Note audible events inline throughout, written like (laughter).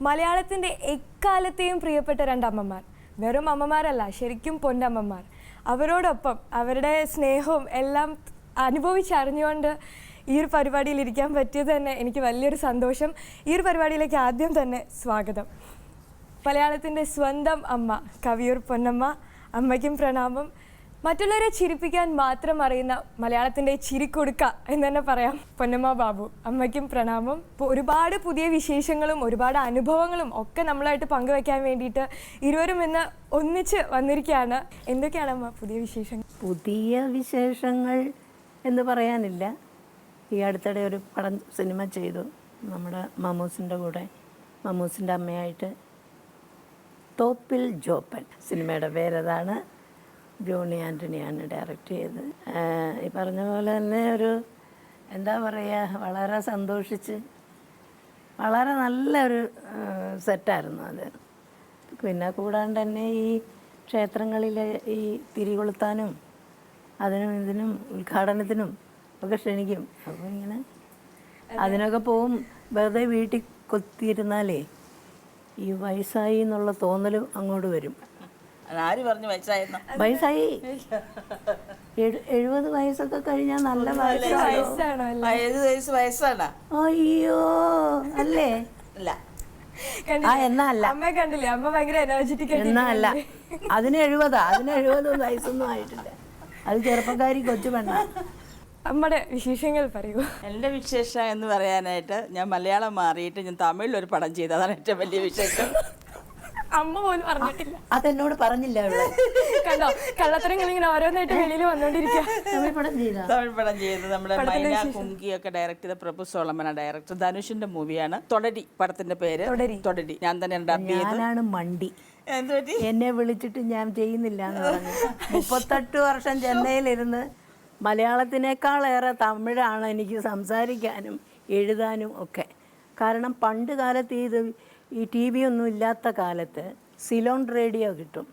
മലയാളത്തിന്റെ എക്കാലത്തെയും പ്രിയപ്പെട്ട രണ്ടമ്മമാർ. വെറും അമ്മമാരല്ല ശരിക്കും പൊന്നമ്മമാർ. അവരോടൊപ്പം അവരുടെ സ്നേഹവും എല്ലാം അനുഭവിച്ചറിഞ്ഞുകൊണ്ട് ഈ ഒരു പരിപാടിയിൽ ഇരിക്കാൻ പറ്റിയത് തന്നെ എനിക്ക് വലിയൊരു സന്തോഷം. ഈ ഒരു പരിപാടിയിലേക്ക് ആദ്യം തന്നെ സ്വാഗതം. മലയാളത്തിന്റെ സ്വന്തം അമ്മ കവിയൂർ പൊന്നമ്മ അമ്മയ്ക്കും പ്രണാമം. മറ്റുള്ളവരെ ചിരിപ്പിക്കാൻ മാത്രം അറിയുന്ന മലയാളത്തിന്റെ ചിരിക്കൊടുക്ക എന്ന് തന്നെ പറയാം പൊന്നമ്മ ബാബു. അമ്മയ്ക്കും പ്രണാമം. ഒരുപാട് പുതിയ വിശേഷങ്ങളും ഒരുപാട് അനുഭവങ്ങളും ഒക്കെ നമ്മളായിട്ട് പങ്കുവെക്കാൻ വേണ്ടിയിട്ട് ഇരുവരും ഇന്ന് ഒന്നിച്ച് വന്നിരിക്കുകയാണ്. എന്തൊക്കെയാണ് അമ്മ പുതിയ വിശേഷങ്ങൾ? പുതിയ വിശേഷങ്ങൾ എന്ന് പറയാനില്ല. ഈ അടുത്തിടെ ഒരു പടം സിനിമ ചെയ്തു. നമ്മുടെ മമ്മൂസിന്റെ കൂടെ മമ്മൂസിന്റെ അമ്മയായിട്ട് തോപ്പിൽ ജോപ്പൻ സിനിമയുടെ പേരതാണ്. ജോണി ആന്റണിയാണ് ഡയറക്റ്റ് ചെയ്തത് ഈ പറഞ്ഞ പോലെ തന്നെ ഒരു എന്താ പറയുക വളരെ സന്തോഷിച്ച് വളരെ നല്ലൊരു സെറ്റായിരുന്നു അത്. പിന്നെ കൂടാണ്ട് തന്നെ ഈ ക്ഷേത്രങ്ങളിലെ ഈ തിരികൊളുത്താനും അതിനും ഇതിനും ഉദ്ഘാടനത്തിനും ഒക്കെ ക്ഷണിക്കും. അപ്പോൾ ഇങ്ങനെ അതിനൊക്കെ പോവും. വെറുതെ വീട്ടിൽ കൊത്തിയിരുന്നാലേ ഈ വയസ്സായി എന്നുള്ള തോന്നലും അങ്ങോട്ട് വരും. ആര് പറഞ്ഞു വയസ്സായെന്ന് വയസ്സായി. എഴു- എഴുപത് വയസ്സൊക്കെ കഴിഞ്ഞാൽ നല്ല വയസ്സ് വയസ്സാണ് അയ്യോ അല്ലേ? അല്ല. ആ അമ്മ കണ്ടില്ലേ? അമ്മ ഭയങ്കര എനർജറ്റിക് എന്നല്ല അതിന് എഴുപതാ. അതിന് എഴുപതൊന്നും വയസ്സൊന്നും ആയിട്ടില്ല. അത് ചെറുപ്പക്കാരി കൊച്ചു പെണ്ണ. അമ്മയുടെ വിശേഷങ്ങൾ പറയൂ. എന്റെ വിശേഷം എന്ന് പറയാനായിട്ട് ഞാൻ മലയാളം മാറിയിട്ട് ഞാൻ തമിഴിൽ ഒരു പടം ചെയ്തു അതാണ് ഏറ്റവും വലിയ വിശേഷം. അമ്മ പോലും പറഞ്ഞിട്ടില്ല അതെന്നോട് പറഞ്ഞില്ല അവൾ. കണ്ടോ? കള്ളത്തരങ്ങൾ ഇങ്ങനെ ഓരോന്നായിട്ട് വെളിയിൽ വന്നോണ്ടിരിക്കുക തമിഴ് പടം ചെയ്താ? തമിഴ് പടം ചെയ്ത് നമ്മുടെ മൈന കുങ്കി ഒക്കെ ഡയറക്ട് ചെയ്ത പ്രഭു സോളമന ഡയറക്ടർ ധനുഷിന്റെ മൂവിയാണ് തൊടടി പടത്തിന്റെ പേര്. തൊടടി. ഞാൻ തന്നെ ഞാനാണ് മണ്ടി. എന്നെ വിളിച്ചിട്ട് ഞാൻ ചെയ്യുന്നില്ല എന്ന് പറഞ്ഞു. മുപ്പത്തെട്ട് വർഷം ചെന്നൈയിലിരുന്ന് മലയാളത്തിനേക്കാളേറെ തമിഴാണ് എനിക്ക് സംസാരിക്കാനും എഴുതാനും ഒക്കെ. കാരണം പണ്ട് കാലത്ത് ഇത് ഈ ടി വി ഒന്നും ഇല്ലാത്ത കാലത്ത് സിലോൺ റേഡിയോ കിട്ടും.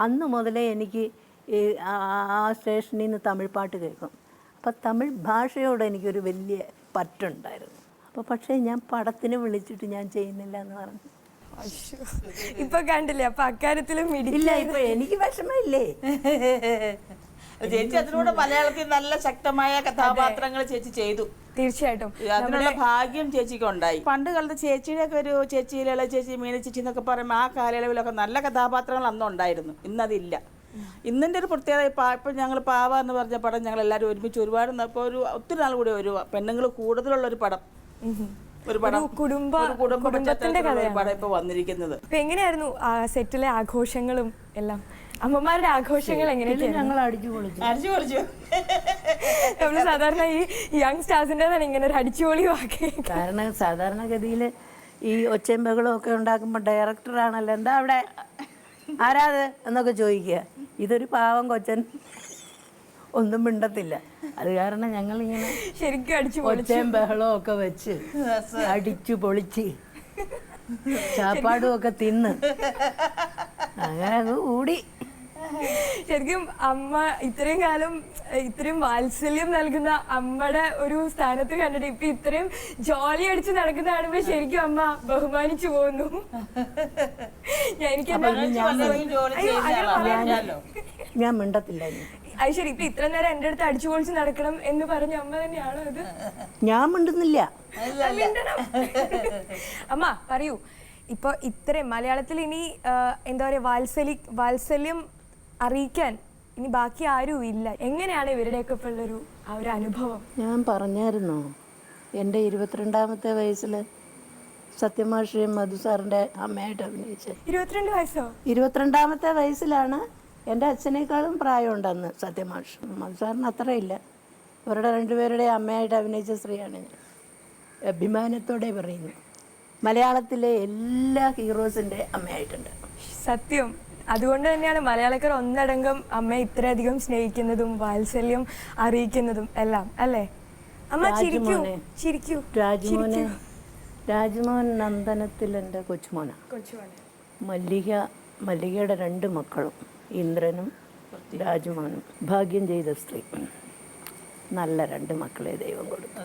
അന്ന് മുതലേ എനിക്ക് ഈ ആ- സ്റ്റേഷനിൽ നിന്ന് തമിഴ് പാട്ട് കേൾക്കും. അപ്പോൾ തമിഴ് ഭാഷയോട് എനിക്കൊരു വലിയ പറ്റുണ്ടായിരുന്നു. അപ്പോൾ പക്ഷേ ഞാൻ പടത്തിന് വിളിച്ചിട്ട് ഞാൻ ചെയ്യുന്നില്ല എന്ന് പറഞ്ഞു. ഇപ്പൊ കണ്ടില്ലേ? അപ്പൊ അക്കാര്യത്തിലും ഇല്ല ഇപ്പൊ എനിക്ക് വിഷമമില്ലേ? (laughs) ചേച്ചി അതിലൂടെ മലയാളത്തിൽ നല്ല ശക്തമായ കഥാപാത്രങ്ങൾ ചേച്ചി ചെയ്തു. തീർച്ചയായിട്ടും. അതിനുള്ള ഭാഗ്യം ചേച്ചിക്ക് ഉണ്ടായി. പണ്ട് കാലത്ത് ചേച്ചിയുടെ ഒക്കെ ഒരു ചേച്ചി ലളിത ചേച്ചി മീന ചേച്ചി എന്നൊക്കെ പറയുമ്പോൾ ആ കാലയളവിലൊക്കെ നല്ല കഥാപാത്രങ്ങൾ അന്ന് ഉണ്ടായിരുന്നു. ഇന്നതില്ല. ഇന്നിന്റെ ഒരു പ്രത്യേകത ഇപ്പം ഇപ്പം ഞങ്ങൾ പാവ എന്ന് പറഞ്ഞ പടം ഞങ്ങൾ എല്ലാവരും ഒരുമിച്ച് ഒരുപാട് ഇപ്പോൾ ഒരു ഒത്തിരി നാൾ കൂടി ഒരു പെണ്ണുങ്ങൾ കൂടുതലുള്ള ഒരു പടം. ഒരു പടം. കുടുംബ കുടുംബത്തിന്റെ കഥയാണ്. പടം ഇപ്പൊ വന്നിരിക്കുന്നത്. ഇപ്പൊ എങ്ങനെയായിരുന്നു സെറ്റിലെ ആഘോഷങ്ങളും എല്ലാം? അമ്മമാരുടെ ആഘോഷങ്ങൾ എങ്ങനെയാണ് ഞങ്ങൾ അടിച്ചു പൊളിച്ചു. അടിച്ചു പൊളിച്ചു. നമ്മൾ സാധാരണ ഈ യങ് സ്റ്റാർസിന്റെ തന്നെ ഇങ്ങനെ ഒരു അടിച്ചുപൊളി വാക്കി കാരണം സാധാരണഗതിയിൽ ഈ ഒച്ചയും ബഹളവും ഒക്കെ ഉണ്ടാക്കുമ്പോൾ ഡയറക്ടറാണല്ലോ. എന്താ അവിടെ? ആരാത് എന്നൊക്കെ ചോദിക്കുക. ഇതൊരു പാവം കൊച്ചൻ. ഒന്നും മിണ്ടത്തില്ല. അത് കാരണം ഞങ്ങൾ ഇങ്ങനെ ശരിക്കും അടിച്ചു ഒച്ചയും ബഹളവും ഒക്കെ വെച്ച് അടിച്ചു പൊളിച്ച് ചാപ്പാടും ഒക്കെ തിന്ന്. അങ്ങനെ അത് കൂടി ശരിക്കും അമ്മ ഇത്രയും കാലം ഇത്രയും വാത്സല്യം നൽകുന്ന അമ്മയുടെ ഒരു സ്ഥാനത്ത് കണ്ടിട്ട് ഇപ്പൊ ഇത്രയും ജോലി അടിച്ച് നടക്കുന്ന കാണുമ്പോ ശരിക്കും അമ്മ ബഹുമാനിച്ചു പോകുന്നു. ഞാൻ എനിക്ക് ഞാൻ മിണ്ടത്തില്ല. അത് ശരി ഇപ്പൊ ഇത്ര നേരം എന്റെ അടുത്ത് അടിച്ചു പൊളിച്ച് നടക്കണം എന്ന് പറഞ്ഞ അമ്മ തന്നെയാണോ അത് ഞാൻ മിണ്ടുന്നില്ല. അമ്മ പറയൂ. ഇപ്പൊ ഇത്രയും മലയാളത്തിൽ ഇനി എന്താ പറയാ വാത്സല്യ വാത്സല്യം അറിയിക്കാൻ ഇനി ബാക്കി ആരും ഇല്ല. എങ്ങനെയാണ് ഇവരുടെയൊക്കെ ഉള്ളൊരു ആ ഒരു അനുഭവം? ഞാൻ പറഞ്ഞായിരുന്നോ. എന്റെ ഇരുപത്തിരണ്ടാമത്തെ വയസ്സിൽ സത്യമാഷിയും മധുസാറിന്റെ അമ്മയായിട്ട് അഭിനയിച്ചത്. ഇരുപത്തിരണ്ട് വയസ്സോ? ഇരുപത്തിരണ്ടാമത്തെ വയസ്സിലാണ് എന്റെ അച്ഛനേക്കാളും പ്രായമുണ്ടെന്ന് സത്യമാഷ്. മധുസാറിന് അത്രയില്ല. ഇവരുടെ രണ്ടുപേരുടെ അമ്മയായിട്ട് അഭിനയിച്ച സ്ത്രീയാണ് ഞാൻ. അഭിമാനത്തോടെ പറയുന്നു. മലയാളത്തിലെ എല്ലാ ഹീറോസിന്റെ അമ്മയായിട്ടുണ്ട്. സത്യം. അതുകൊണ്ട് തന്നെയാണ് മലയാളക്കാർ ഒന്നടങ്കം അമ്മയെ ഇത്രയധികം സ്നേഹിക്കുന്നതും വാത്സല്യം അറിയിക്കുന്നതും എല്ലാം അല്ലേ? അമ്മ ചിരിക്കൂ രാജുമോനെ. ചിരിക്കൂ. രാജ്മോഹന് രാജ്മോഹൻ നന്ദനത്തിൽ എന്റെ കൊച്ചുമോനെ. മല്ലിക മല്ലികയുടെ രണ്ട് മക്കളും ഇന്ദ്രനും രാജുമോനും ഭാഗ്യം ചെയ്ത സ്ത്രീ. നല്ല രണ്ട് മക്കളെ ദൈവം കൊടുത്തു.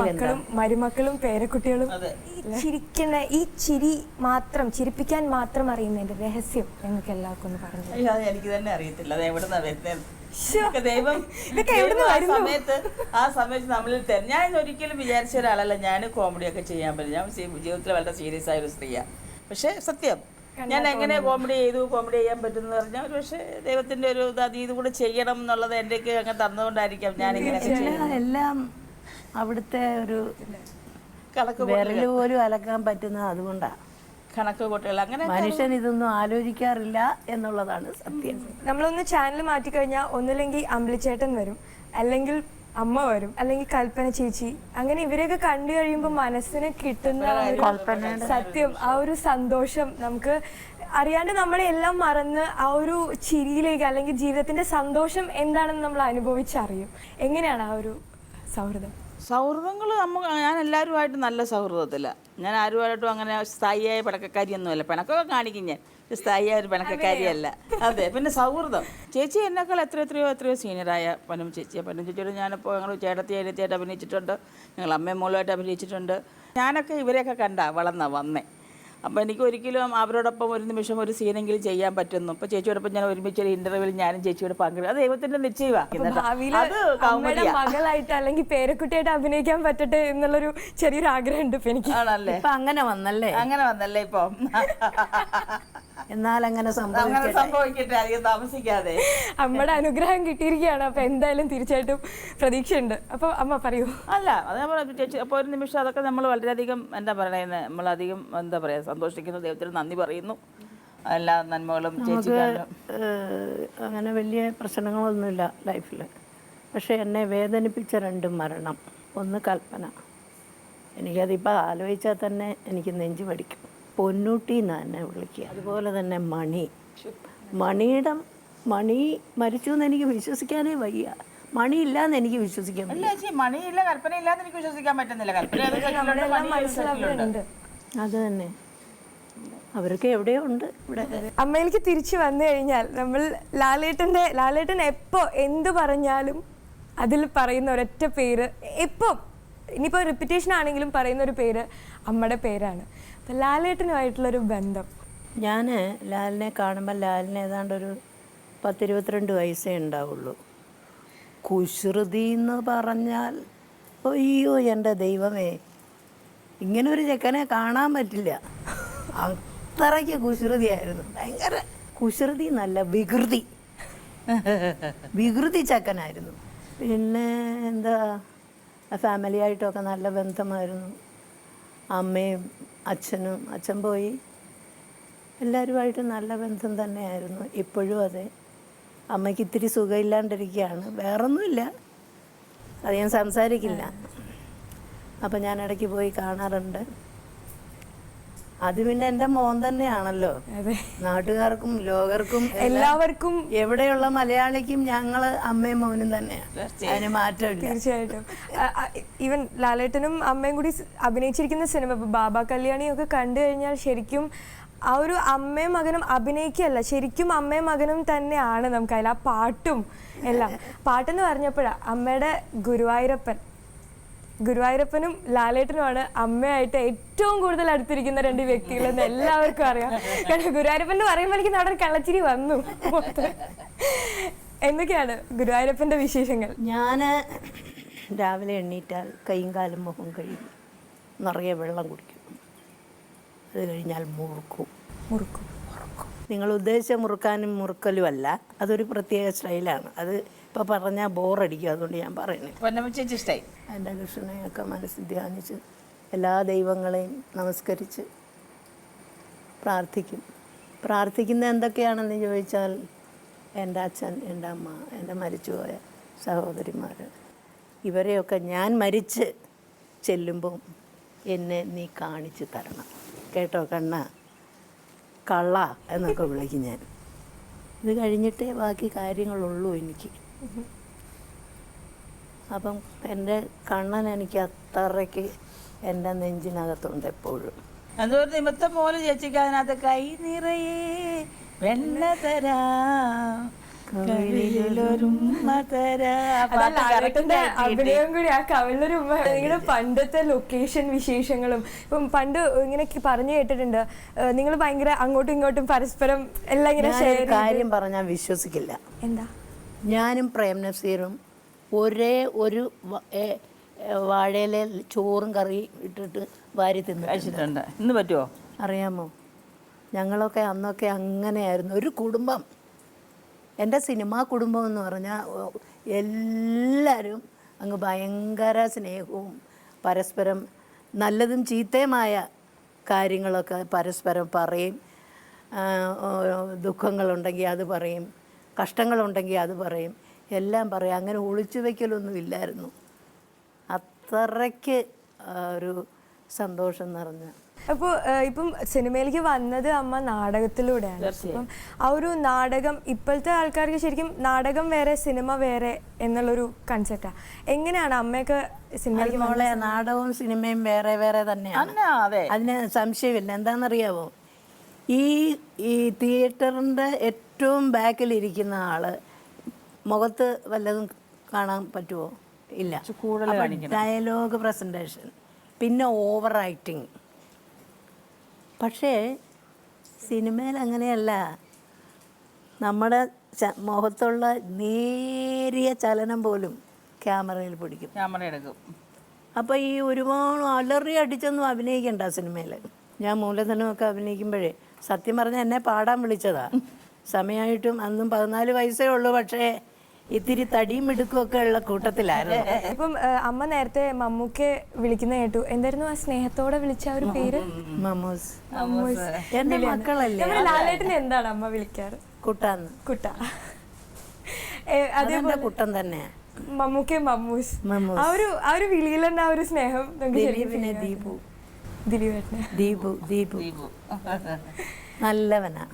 മക്കളും മരുമക്കളും പേരക്കുട്ടികളും ചിരിക്കുന്ന ഈ ചിരി മാത്രം ചിരിപ്പിക്കാൻ മാത്രം അറിയുന്നതിന്റെ രഹസ്യം ഞങ്ങൾക്ക് എല്ലാവർക്കും ഒന്ന് പറഞ്ഞു അയ്യോ എനിക്ക് തന്നെ അറിയത്തില്ല. അത് ശ്ശോ. ദൈവം സമയത്ത് ആ സമയത്ത് നമ്മളിൽ തരും. ഞാൻ ഒരിക്കലും വിചാരിച്ച ഒരാളല്ല. ഞാൻ കോമഡിയൊക്കെ ചെയ്യാൻ പറ്റും. ഞാൻ ജീവിതത്തിൽ വളരെ സീരിയസ് ആയ ഒരു സ്ത്രീയാണ് പക്ഷേ സത്യം. ഞാൻ എങ്ങനെ കോമഡി ചെയ്തു കോമഡി ചെയ്യാൻ പറ്റുമെന്ന് പറഞ്ഞാൽ ഒരു പക്ഷേ ദൈവത്തിന്റെ ഒരു ഇത് അത് ഇത് കൂടെ ചെയ്യണം എന്നുള്ളത് എന്റെക്ക് അങ്ങ് തന്നുകൊണ്ടായിരിക്കാം ഞാൻ ഇങ്ങനെ എല്ലാം അവിടുത്തെ ഒരു കണക്ക് വിരൽ പോലും അലക്കാൻ പറ്റുന്നത് അതുകൊണ്ടാണ് കണക്ക് കൂട്ടുകൾ അങ്ങനെ മനുഷ്യൻ ഇതൊന്നും ആലോചിക്കാറില്ല എന്നുള്ളതാണ് സത്യം. നമ്മളൊന്ന് ചാനൽ മാറ്റി കഴിഞ്ഞാൽ ഒന്നില്ലെങ്കിൽ അമ്പിളിച്ചേട്ടൻ വരും അല്ലെങ്കിൽ അമ്മ വരും അല്ലെങ്കിൽ കൽപ്പന ചേച്ചി. അങ്ങനെ ഇവരെയൊക്കെ കണ്ടു കഴിയുമ്പോൾ മനസ്സിന് കിട്ടുന്ന ഒരു സത്യം ആ ഒരു സന്തോഷം നമുക്ക് അറിയാണ്ട് നമ്മളെ എല്ലാം മറന്ന് ആ ഒരു ചിരിയിലേക്ക് അല്ലെങ്കിൽ ജീവിതത്തിന്റെ സന്തോഷം എന്താണെന്ന് നമ്മൾ അനുഭവിച്ചറിയും. എങ്ങനെയാണ് ആ ഒരു സൗഹൃദം? സൗഹൃദങ്ങൾ നമ്മ ഞാൻ എല്ലാവരുമായിട്ട് നല്ല സൗഹൃദത്തിലാണ് ഞാൻ ആരുമായിട്ടും അങ്ങനെ സ്ഥായിയായ പിണക്കക്കാരിയൊന്നുമല്ല പിണക്കൊക്കെ കാണിക്കും ഞാൻ. സ്ഥായിയായ ഒരു പിണക്കക്കാരിയല്ല അതെ പിന്നെ സൗഹൃദം. ചേച്ചി എന്നെക്കാൾ എത്ര എത്രയോ എത്രയോ സീനിയറായ പനം ചേച്ചിയെ. പനം ചേച്ചിയോട് ഞാനിപ്പോൾ ഞങ്ങൾ ചേട്ടത്തി അനിയത്തിയായിട്ട് അഭിനയിച്ചിട്ടുണ്ട്. ഞങ്ങൾ അമ്മയും മോളുമായിട്ട് അഭിനയിച്ചിട്ടുണ്ട്. ഞാനൊക്കെ ഇവരെയൊക്കെ കണ്ടാ വളർന്ന വന്നേ. അപ്പോൾ എനിക്ക് ഒരിക്കലും അവരോടൊപ്പം ഒരു നിമിഷം ഒരു സീനെങ്കിലും ചെയ്യാൻ പറ്റുന്നു. ഇപ്പോൾ ചേച്ചിയോടൊപ്പം ഞാൻ ഒരുമിച്ച് ഒരു ഇന്റർവ്യൂവിൽ ഞാനും ചേച്ചിയോട് പങ്കെടുക്കും. അത് ദൈവത്തിന്റെ നിശ്ചയമാണ് മകളായിട്ട് അല്ലെങ്കിൽ പേരക്കുട്ടിയായിട്ട് അഭിനയിക്കാൻ പറ്റട്ടെ എന്നുള്ളൊരു ചെറിയൊരു ആഗ്രഹം ഉണ്ട് ഇപ്പൊ എനിക്ക്. ആണല്ലേ? ഇപ്പൊ അങ്ങനെ വന്നല്ലേ? അങ്ങനെ വന്നല്ലേ ഇപ്പൊ? എന്നാൽ അങ്ങനെ സംഭവിക്കട്ടെ. അധികം താമസിക്കാതെ. അമ്മയുടെ അനുഗ്രഹം കിട്ടിയിരിക്കുകയാണ്. അപ്പൊ എന്തായാലും തീർച്ചയായിട്ടും പ്രതീക്ഷയുണ്ട്. അപ്പൊ അമ്മ പറയൂ. അല്ല അത് നമ്മൾ ചേച്ചി അപ്പോൾ ഒരു നിമിഷം അതൊക്കെ നമ്മൾ വളരെയധികം എന്താ പറയുന്നത് നമ്മളധികം എന്താ പറയാ സന്തോഷിക്കുന്നു ദൈവത്തിന് നന്ദി പറയുന്നു. എല്ലാ നന്മകളും ചേച്ചിക്കാണ്. അങ്ങനെ വലിയ പ്രശ്നങ്ങളൊന്നുമില്ല ലൈഫിൽ പക്ഷെ എന്നെ വേദനിപ്പിച്ച രണ്ട് മരണം ഒന്ന് കൽപ്പന. എനിക്കതിപ്പോൾ ആലോചിച്ചാൽ തന്നെ എനിക്ക് നെഞ്ചു പഠിക്കും പൊന്നൂട്ടി എന്ന് തന്നെ വിളിക്കുക. അതുപോലെ തന്നെ മണി. മണിയുടെ മണി മരിച്ചു എന്ന് എനിക്ക് വിശ്വസിക്കാനേ വയ്യ. മണി ഇല്ലാന്ന് എനിക്ക് വിശ്വസിക്കാൻ മണിയില്ല എനിക്ക് വിശ്വസിക്കാൻ പറ്റുന്നില്ല. അത് തന്നെ. അവരൊക്കെ എവിടെയോ ഉണ്ട്. ഇവിടെ. അമ്മയിലേക്ക് തിരിച്ചു വന്നു കഴിഞ്ഞാൽ നമ്മൾ ലാലേട്ടന്റെ ലാലേട്ടൻ എപ്പോ എന്ത് പറഞ്ഞാലും അതിൽ പറയുന്ന ഒരൊറ്റ പേര് എപ്പോ ഇനിയിപ്പോ റിപ്പിറ്റേഷൻ ആണെങ്കിലും പറയുന്ന ഒരു പേര് അമ്മയുടെ പേരാണ്. ലാലേട്ടനുമായിട്ടുള്ളൊരു ബന്ധം? ഞാൻ ലാലിനെ കാണുമ്പോൾ ലാലിന് ഏതാണ്ട് ഒരു പത്തിരുപത്തിരണ്ട് വയസ്സേ ഉണ്ടാവുള്ളൂ. കുശ്രുതി എന്ന് പറഞ്ഞാൽ അയ്യോ എന്റെ ദൈവമേ. ഇങ്ങനെ ഒരു ചെക്കനെ കാണാൻ പറ്റില്ല. അത്രയ്ക്ക് കുശ്രുതിയായിരുന്നു ഭയങ്കര കുശ്രുതി നല്ല വികൃതി. വികൃതി ചക്കനായിരുന്നു. പിന്നെ എന്താ ഫാമിലിയായിട്ടൊക്കെ നല്ല ബന്ധമായിരുന്നു. അമ്മയും അച്ഛനും അച്ഛൻ പോയി. എല്ലാവരുമായിട്ട് നല്ല ബന്ധം തന്നെയായിരുന്നു. ഇപ്പോഴും അതെ. അമ്മയ്ക്ക് ഇത്തിരി സുഖമില്ലാണ്ടിരിക്കുകയാണ്. വേറൊന്നുമില്ല. അത് ഞാൻ സംസാരിക്കില്ല. അപ്പം ഞാൻ ഇടയ്ക്ക് പോയി കാണാറുണ്ട്. അത് പിന്നെ എന്റെ മോൻ തന്നെയാണല്ലോ. നാട്ടുകാർക്കും ലോകർക്കും എല്ലാവർക്കും എവിടെയുള്ള മലയാളിക്കും ഞങ്ങൾ അമ്മയും മോനും തന്നെയാണ് അതിന് മാറ്റമില്ല. തീർച്ചയായിട്ടും. ഈവൻ ലാലേട്ടനും അമ്മയും കൂടി അഭിനയിച്ചിരിക്കുന്ന സിനിമ ഇപ്പൊ ബാബ കല്യാണി ഒക്കെ കണ്ടു കഴിഞ്ഞാൽ ശരിക്കും ആ ഒരു അമ്മയും മകനും അഭിനയിക്കുകയല്ല ശരിക്കും അമ്മയും മകനും തന്നെയാണ് നമുക്ക് അതിൽ ആ പാട്ടും എല്ലാം. പാട്ടെന്ന് പറഞ്ഞപ്പോഴാ അമ്മയുടെ ഗുരുവായൂരപ്പൻ ഗുരുവായൂരപ്പനും ലാലേട്ടനുമാണ് അമ്മയായിട്ട് ഏറ്റവും കൂടുതൽ അടുത്തിരിക്കുന്ന രണ്ട് വ്യക്തികളെന്ന് എല്ലാവർക്കും അറിയാം. കാരണം ഗുരുവായൂരപ്പൻ എന്ന് പറയുമ്പോൾ എനിക്ക് നാടൻ കളച്ചിരി കള്ളച്ചിരി വന്നു. എന്തൊക്കെയാണ് ഗുരുവായൂരപ്പന്റെ വിശേഷങ്ങൾ? ഞാൻ രാവിലെ എണ്ണീറ്റാൽ കൈയും കാലും മുഖം കഴുകി നിറയെ വെള്ളം കുടിക്കും. അത് കഴിഞ്ഞാൽ മുറുക്കും. മുറുക്കും. നിങ്ങൾ ഉദ്ദേശിച്ച മുറുക്കാനും മുറുക്കലും അല്ല അതൊരു പ്രത്യേക സ്റ്റൈലാണ്. അത് ഇപ്പോൾ പറഞ്ഞാൽ ബോറടിക്കും അതുകൊണ്ട് ഞാൻ പറയുന്നത് പൊന്നമ്മ ചേച്ചി ഇഷ്ടായി? എന്റെ കൃഷ്ണനെയൊക്കെ മനസ്സിൽ ധ്യാനിച്ച് എല്ലാ ദൈവങ്ങളെയും നമസ്കരിച്ച് പ്രാർത്ഥിക്കും. പ്രാർത്ഥിക്കുന്ന എന്തൊക്കെയാണെന്ന് ചോദിച്ചാൽ എന്റെ അച്ഛൻ എന്റെ അമ്മ എന്റെ മരിച്ചുപോയ സഹോദരിമാർ ഇവരെയൊക്കെ ഞാൻ മരിച്ച് ചെല്ലുമ്പോൾ എന്നെ നീ കാണിച്ചു തരണം. കേട്ടോ കണ്ണ? കള്ള എന്നൊക്കെ വിളിക്കും ഞാൻ. ഇത് കഴിഞ്ഞിട്ടേ ബാക്കി കാര്യങ്ങളുള്ളൂ എനിക്ക്. അപ്പം എന്റെ കണ്ണൻ എനിക്ക് അത്രയ്ക്ക് എന്റെ നെഞ്ചിനകത്തുണ്ട് എപ്പോഴും. അതൊരു നിമിത്തം പോലെ ചേച്ചിക്ക് അതിനകത്ത് കൈ നിറയെ വെണ്ണ തരാം. അഭിനയം കൂടി ആ കവിളിലൊരു ഉമ്മ നിങ്ങളുടെ പണ്ടത്തെ ലൊക്കേഷൻ വിശേഷങ്ങളും. ഇപ്പം പണ്ട് ഇങ്ങനെ പറഞ്ഞു കേട്ടിട്ടുണ്ട്. നിങ്ങൾ ഭയങ്കര അങ്ങോട്ടും ഇങ്ങോട്ടും പരസ്പരം എല്ലാം ഇങ്ങനെ കാര്യം പറഞ്ഞാൽ വിശ്വസിക്കില്ല. എന്താ? ഞാനും പ്രേം നസീറും ഒരേ ഒരു വാഴയിലെ ചോറും കറി ഇട്ടിട്ട് വാരി തിന്നു കഴിച്ചിട്ടുണ്ട്. ഇന്ന് പറ്റുമോ അറിയാമോ? ഞങ്ങളൊക്കെ അന്നൊക്കെ അങ്ങനെയായിരുന്നു. ഒരു കുടുംബം. എന്റെ സിനിമാ കുടുംബം എന്ന് പറഞ്ഞാൽ എല്ലാവരും അങ്ങ് ഭയങ്കര സ്നേഹവും പരസ്പരം നല്ലതും ചീത്തയുമായ കാര്യങ്ങളൊക്കെ പരസ്പരം പറയും. ദുഃഖങ്ങളുണ്ടെങ്കിൽ അത് പറയും. കഷ്ടങ്ങളുണ്ടെങ്കിൽ അത് പറയും. എല്ലാം പറയും. അങ്ങനെ ഒളിച്ചു വയ്ക്കലൊന്നും ഇല്ലായിരുന്നു. അത്രയ്ക്ക് ഒരു സന്തോഷം നിറഞ്ഞ. അപ്പോൾ ഇപ്പം സിനിമയിലേക്ക് വന്നത് അമ്മ നാടകത്തിലൂടെയാണ്. അപ്പം ആ ഒരു നാടകം ഇപ്പോഴത്തെ ആൾക്കാർക്ക് ശരിക്കും നാടകം വേറെ സിനിമ വേറെ എന്നുള്ളൊരു കൺസെപ്റ്റാണ് എങ്ങനെയാണ് അമ്മയൊക്കെ സിനിമയിലേക്ക്? മോളെ നാടകവും സിനിമയും വേറെ വേറെ തന്നെയാണ്. അന്നാ അതെ. അതിന് സംശയമില്ല. എന്താണെന്നറിയാവോ? ഈ ഈ തിയേറ്ററിന്റെ ഏറ്റവും ബാക്കിലിരിക്കുന്ന ആൾ മുഖത്ത് വല്ലതും കാണാൻ പറ്റുമോ ഇല്ല. കൂടുതൽ ഡയലോഗ് പ്രസന്റേഷൻ പിന്നെ ഓവർ റൈറ്റിംഗ്. പക്ഷേ സിനിമയിൽ അങ്ങനെയല്ല. നമ്മുടെ മുഖത്തുള്ള നേരിയ ചലനം പോലും ക്യാമറയിൽ പിടിക്കും. ക്യാമറ എടുക്കും. അപ്പോൾ ഈ ഒരുപാട് അലറി അടിച്ചൊന്നും അഭിനയിക്കണ്ട സിനിമയിൽ ഞാൻ മൂലധനമൊക്കെ അഭിനയിക്കുമ്പോഴേ സത്യം പറഞ്ഞാൽ എന്നെ പാടാൻ വിളിച്ചതാ. സമയമായിട്ടും അന്നും പതിനാല് വയസ്സേ ഉള്ളൂ പക്ഷേ ഇത്തിരി തടിയും മിടുക്കും ഉള്ള കൂട്ടത്തിലായിരുന്നു. ഇപ്പം അമ്മ നേരത്തെ മമ്മൂക്കെ വിളിക്കുന്ന കേട്ടു. എന്തായിരുന്നു ആ സ്നേഹത്തോടെ വിളിച്ച ആ ഒരു പേര്? മമ്മൂസ്. മമ്മൂസ്. എന്റെ മക്കളല്ലേ? ലാലേട്ടനെ എന്താണ് അമ്മ വിളിക്കാറ്? കുട്ടാന്ന്. കുട്ട. അതേപോലെ കുട്ടൻ തന്നെയാ. മമ്മൂക്കെ മമ്മൂസ്. മമ്മൂസ്. ആ ഒരു ആ ഒരു വിളിയിലുണ്ട് ആ ഒരു സ്നേഹം. ദീപു. ദിലീപേട്ടനെ ദീപു ദീപു. ദീപു. നല്ലവനാ.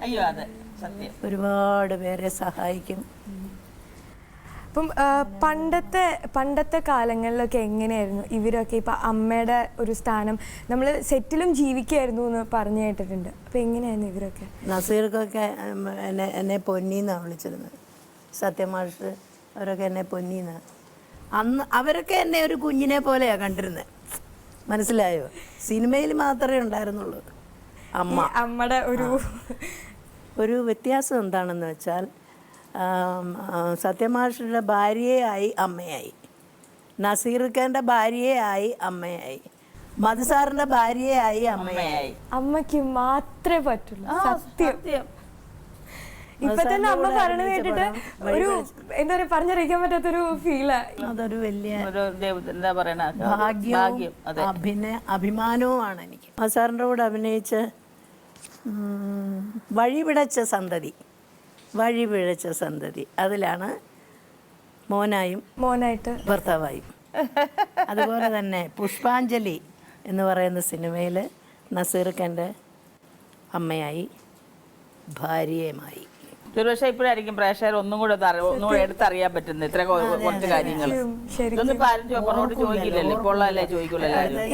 അയ്യോ അതെ. സത്യം. ഒരുപാട് പേരെ സഹായിക്കും. അപ്പം പണ്ടത്തെ പണ്ടത്തെ കാലങ്ങളിലൊക്കെ എങ്ങനെയായിരുന്നു? ഇവരൊക്കെ ഇപ്പം അമ്മയുടെ ഒരു സ്ഥാനം. നമ്മൾ സെറ്റിലും ജീവിക്കായിരുന്നു എന്ന് പറഞ്ഞു കേട്ടിട്ടുണ്ട്. അപ്പം എങ്ങനെയായിരുന്നു ഇവരൊക്കെ? നസീർക്കൊക്കെ എന്നെ എന്നെ പൊന്നീന്നാണ് വിളിച്ചിരുന്നത്. സത്യമാഷ് അവരൊക്കെ എന്നെ പൊന്നീന്ന്. അന്ന് അവരൊക്കെ എന്നെ ഒരു കുഞ്ഞിനെ പോലെയാണ് കണ്ടിരുന്നത് മനസ്സിലായോ? സിനിമയിൽ മാത്രമേ ഉണ്ടായിരുന്നുള്ളൂ. അമ്മ. അമ്മയുടെ ഒരു ഒരു വ്യത്യാസം എന്താണെന്ന് വെച്ചാൽ സത്യമാഷിയുടെ ഭാര്യയായി അമ്മയായി. നസീർ ഖാന്റെ ഭാര്യയായി അമ്മയായി. മധുസാറിന്റെ ഭാര്യയായി അമ്മയായി. അമ്മയ്ക്ക് മാത്രമേ പറ്റുള്ളൂ. സത്യം. ഇപ്പൊ തന്നെ അമ്മ പറഞ്ഞു കേട്ടിട്ട് ഒരു എന്താ പറയാ പറഞ്ഞറിയിക്കാൻ പറ്റാത്തൊരു ഫീലാ അതൊരു വലിയ എന്താ പറയണ? ഭാഗ്യം അതെ. അഭിനയ അഭിമാനവുമാണ് എനിക്ക്. മസാറിന്റെ കൂടെ അഭിനയിച്ച വഴിപിടച്ച സന്തതി. വഴിപിഴച്ച സന്തതി. അതിലാണ് മോനായും മോനായിട്ട്. ഭർത്താവായും. അതുപോലെ തന്നെ പുഷ്പാഞ്ജലി എന്ന് പറയുന്ന സിനിമയിൽ നസീർക്കന്റെ അമ്മയായി ഭാര്യയുമായി. ഒരുപക്ഷെ ഇപ്പോഴായിരിക്കും പ്രേക്ഷകർ ഒന്നും കൂടെ ഒന്നും കൂടെ എടുത്തറിയാൻ പറ്റുന്നത്. ഇത്ര കുറച്ച് കാര്യങ്ങൾ ഇതൊന്നും ഇപ്പൊ ആരും ചോദിക്കില്ലല്ലോ.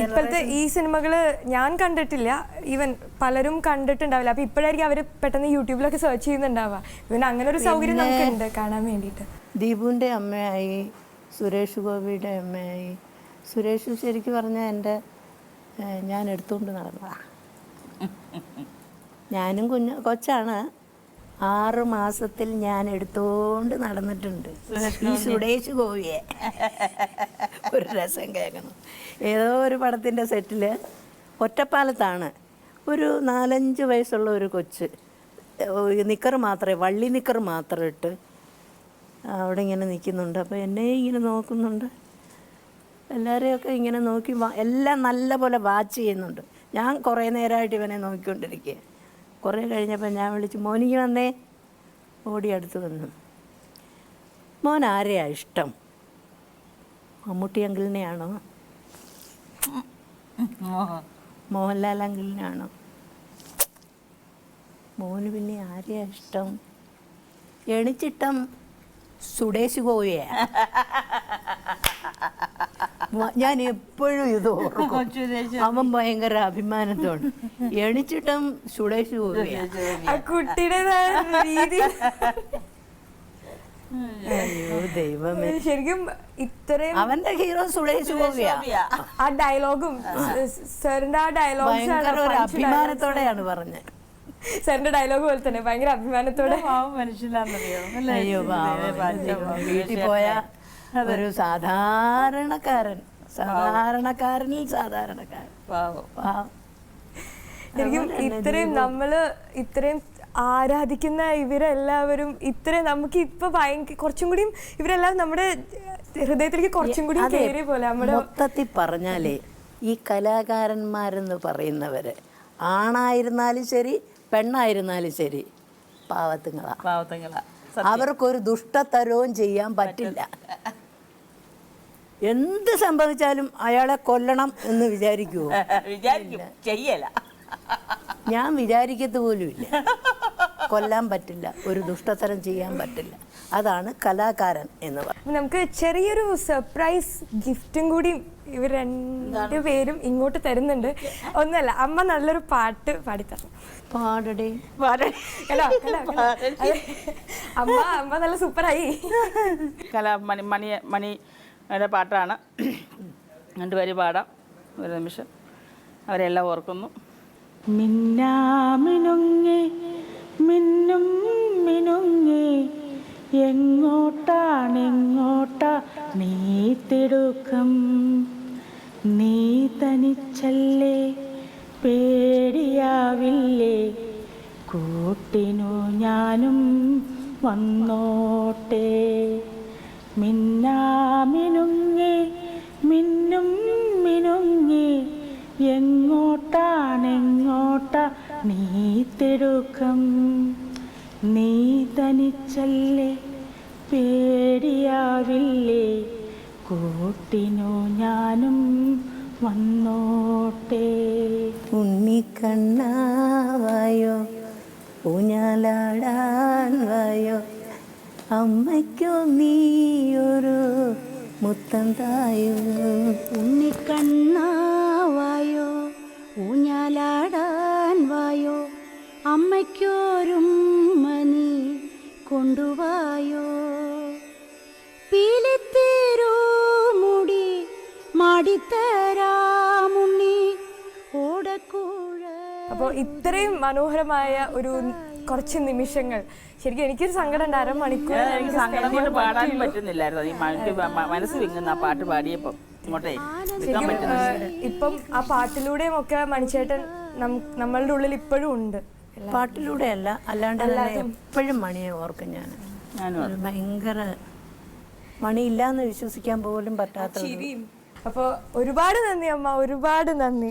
ഇപ്പോഴത്തെ ഈ സിനിമകൾ ഞാൻ കണ്ടിട്ടില്ല. ഈവൻ പലരും കണ്ടിട്ടുണ്ടാവില്ല. അപ്പൊ ഇപ്പോഴായിരിക്കും അവർ പെട്ടെന്ന് യൂട്യൂബിലൊക്കെ സെർച്ച് ചെയ്യുന്നുണ്ടാവുക. ഇവന് അങ്ങനെ ഒരു സൗകര്യം നമുക്കുണ്ട് കാണാൻ വേണ്ടിയിട്ട്. ദീപുവിന്റെ അമ്മയായി സുരേഷ് ഗോപിയുടെ അമ്മയായി. സുരേഷ് ശരിക്കും പറഞ്ഞാൽ എന്റെ ഞാൻ എടുത്തുകൊണ്ട് നടന്നതാ. ഞാനും കുഞ്ഞ് കൊച്ചാണ്. ആറ് മാസത്തിൽ ഞാൻ എടുത്തോണ്ട് നടന്നിട്ടുണ്ട്. ഈ സുടേഷ് ഗോവിയെ ഒരു രസം കേൾക്കണം ഏതോ ഒരു പടത്തിന്റെ സെറ്റിൽ ഒറ്റപ്പാലത്താണ്. ഒരു നാലഞ്ച് വയസ്സുള്ള ഒരു കൊച്ച്. നിക്കർ മാത്രമേ വള്ളി നിക്കർ മാത്രം ഇട്ട് അവിടെ ഇങ്ങനെ നിൽക്കുന്നുണ്ട്. അപ്പോൾ എന്നെ ഇങ്ങനെ നോക്കുന്നുണ്ട്. എല്ലാവരെയൊക്കെ ഇങ്ങനെ നോക്കി എല്ലാം നല്ല പോലെ വാച്ച് ചെയ്യുന്നുണ്ട്. ഞാൻ കുറേ നേരമായിട്ട് ഇവനെ നോക്കിക്കൊണ്ടിരിക്കുക കുറേ കഴിഞ്ഞപ്പോൾ ഞാൻ വിളിച്ച് മോനിക്ക് വന്നേ? ഓടി അടുത്ത് വന്നു. മോൻ ആരെയാ ഇഷ്ടം? മമ്മൂട്ടി അങ്കിളിനെയാണോ? മോഹൻലാൽ അങ്കിളിനാണോ? മോന് പിന്നെ ആരെയാ ഇഷ്ടം? എണിച്ചിട്ടം സുടേശ് ഗോപിയെ ഞാൻ എപ്പോഴും ഇത് ഓർക്കും. അവൻ ഭയങ്കര അഭിമാനത്തോട്. എണിച്ചിട്ടും സുടേഷ് ദൈവമേ. ശരിക്കും ഇത്രയും അവന്റെ ഹീറോ സുടേഷ് ആ ഡയലോഗും സാറിന്റെ ആ ഒരു അഭിമാനത്തോടെയാണ് പറഞ്ഞത് സാറിന്റെ ഡയലോഗ് പോലെ തന്നെ ഭയങ്കര അഭിമാനത്തോടെ. മനുഷ്യനാണെന്നറിയോ. വീട്ടിൽ പോയ ഒരു സാധാരണക്കാരൻ. സാധാരണക്കാരനിൽ സാധാരണക്കാരൻ. ശരിക്കും ഇത്രയും നമ്മൾ ഇത്രയും ആരാധിക്കുന്ന ഇവരെല്ലാവരും ഇത്രയും നമുക്ക് ഇപ്പൊ ഭയങ്കര കുറച്ചും കൂടിയും ഇവരെല്ലാം നമ്മുടെ ഹൃദയത്തിലേക്ക് കുറച്ചും കൂടി കയറിയ പോലെ നമ്മുടെ മൊത്തത്തിൽ പറഞ്ഞാലേ ഈ കലാകാരന്മാരെന്ന് പറയുന്നവര് ആണായിരുന്നാലും ശരി പെണ്ണായിരുന്നാലും ശരി പാവത്തുങ്ങളാ. പാവത്തുങ്ങളാ. അവർക്കൊരു ദുഷ്ടതരവും ചെയ്യാൻ പറ്റില്ല. എന്ത് സംഭവിച്ചാലും അയാളെ കൊല്ലണം എന്ന് വിചാരിക്കുവോ? (laughs) വിചാരിക്കും. ചെയ്യല. ഞാൻ വിചാരിക്കത്ത് പോലുമില്ല കൊല്ലാൻ പറ്റില്ല. ഒരു ദുഷ്ടതരം ചെയ്യാൻ പറ്റില്ല. അതാണ് കലാകാരൻ എന്ന് പറയുന്നത് നമുക്ക് ചെറിയൊരു സർപ്രൈസ് ഗിഫ്റ്റും കൂടി ഇവർ രണ്ടു പേരും ഇങ്ങോട്ട് തരുന്നുണ്ട്. ഒന്നല്ല അമ്മ നല്ലൊരു പാട്ട് പാടിത്തരണം പാടടേ. അമ്മ അമ്മ നല്ല സൂപ്പറായി കല മണി മണി മണിയുടെ പാട്ടാണ്. രണ്ടുപേര് പാടാം. ഒരു നിമിഷം. അവരെല്ലാം ഓർക്കുന്നു. മിന്നാമിനുങ്ങി മിന്നും മിനുങ്ങി എങ്ങോട്ടാണെങ്ങോട്ടാ നീ തിടുക്കം? നീ തനിച്ചല്ലേ പേടിയാവില്ലേ? കൂട്ടിനു ഞാനും വന്നോട്ടെ. മിന്നാമിനുങ്ങി മിന്നും മിനുങ്ങി എങ്ങോട്ടാണെങ്ങോട്ട നീ തിടുക്കം? നീ തനിച്ചല്ലേ പേടിയാവില്ലേ? കൂട്ടിനു ഞാനും വന്നോട്ടെ. ഉണ്ണിക്കണ്ണാവായോ ഊഞ്ഞാലാടാൻ വായോ അമ്മയ്ക്കോ നീയൊരു മുത്തം തായോ? ഉണ്ണിക്കണ്ണാവായോ? ഊഞ്ഞാലാടാൻ വായോ? അമ്മയ്ക്കോരും മനി കൊണ്ടുവായോ? പീലിത്തേരോ മുടി മാടിത്തരാമുണ്ണി ഓടക്കൂഴ അപ്പോൾ ഇത്രയും മനോഹരമായ ഒരു കുറച്ച് നിമിഷങ്ങൾ. ശരിക്കും എനിക്കൊരു സങ്കടം ഉണ്ട്. അരമണിക്കൂർ സങ്കടം കൊണ്ട് പാടാൻ പറ്റുന്നില്ലായിരുന്നു. ഈ മനസ്സ് വിങ്ങുന്ന ആ പാട്ട് പാടിയപ്പം ഇങ്ങോട്ടേ നിൽക്കാൻ പറ്റുന്നില്ല. ഏഹ്, ഇപ്പം ആ പാട്ടിലൂടെയും ഒക്കെ മണിച്ചേട്ടൻ നമ്മളുടെ ഉള്ളിൽ ഇപ്പോഴും ഉണ്ട്. പാട്ടിലൂടെ അല്ല അല്ലാണ്ട് എപ്പോഴും മണിയെ ഓർക്കും ഞാൻ. ഭയങ്കര മണിയില്ല മണിയില്ലാന്ന് വിശ്വസിക്കാൻ പോലും പറ്റാത്ത ഒരു അപ്പോൾ ഒരുപാട് നന്ദി അമ്മ. ഒരുപാട് നന്ദി.